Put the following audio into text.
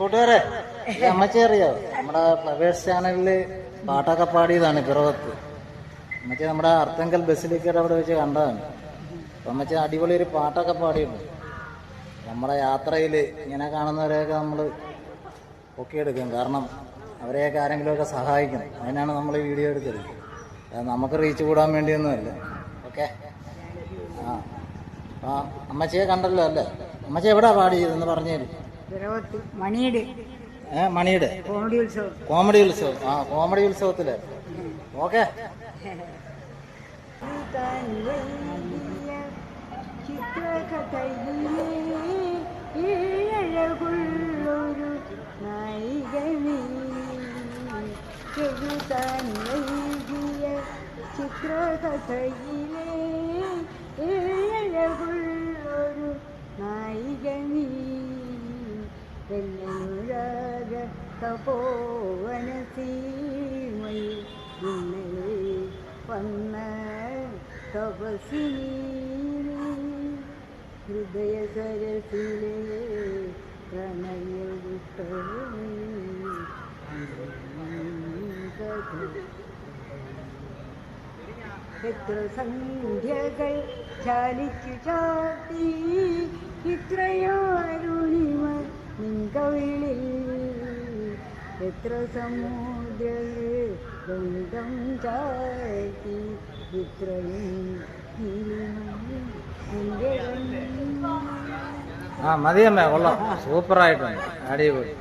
കൂട്ടുകാരെ അമ്മച്ചി അറിയോ? നമ്മുടെ ഫ്ലവേഴ്സ് ചാനലിൽ പാട്ടൊക്കെ പാടിയതാണ് പിറവത്ത്. അമ്മച്ചി നമ്മുടെ അർത്തങ്കൽ ബസ്സിലേക്ക് അവിടെ വെച്ച് കണ്ടതാണ്. അമ്മച്ചി അടിപൊളി ഒരു പാട്ടൊക്കെ പാടിയിട്ടുണ്ട്. നമ്മുടെ യാത്രയിൽ ഇങ്ങനെ കാണുന്നവരെയൊക്കെ നമ്മൾ പൊക്കിയെടുക്കും കാരണം അവരെയൊക്കെ ആരെങ്കിലുമൊക്കെ സഹായിക്കണം. അതിനാണ് നമ്മൾ വീഡിയോ എടുത്തത് നമുക്ക് റീച്ച് കൂടാൻ വേണ്ടിയൊന്നുമല്ല. ഓക്കെ? ആ അമ്മച്ചിയെ കണ്ടല്ലോ അല്ലേ? അമ്മച്ചി എവിടാ പാടിയതെന്ന് പറഞ്ഞു മണിയുടെ. ഏ മണിയുടെ. കോമഡി ഉത്സവം. കോമഡി ഉത്സവം. ആ കോമഡി ഉത്സവത്തിൽ. ഓക്കെ. ചിത്രകഥയിലേ ഏഴകുള്ള ചെറുതാൻ ചിത്രകഥയിലെ വെണ്ണനുരാഗ തപോവന സീമയിൽ ഇന്നലെ വന്ന തപസിനി ഹൃദയ സരസിലെ പ്രണയ എത്ര സന്ധ്യകൾ ചാലിച്ചു ചാത്തി എത്ര समुद्रे നിന്റെ കണ്ണിൽ ആ മതിയമ്മേ കൊള്ളാം. സൂപ്പറായിട്ടുണ്ട്. അടിപൊളി.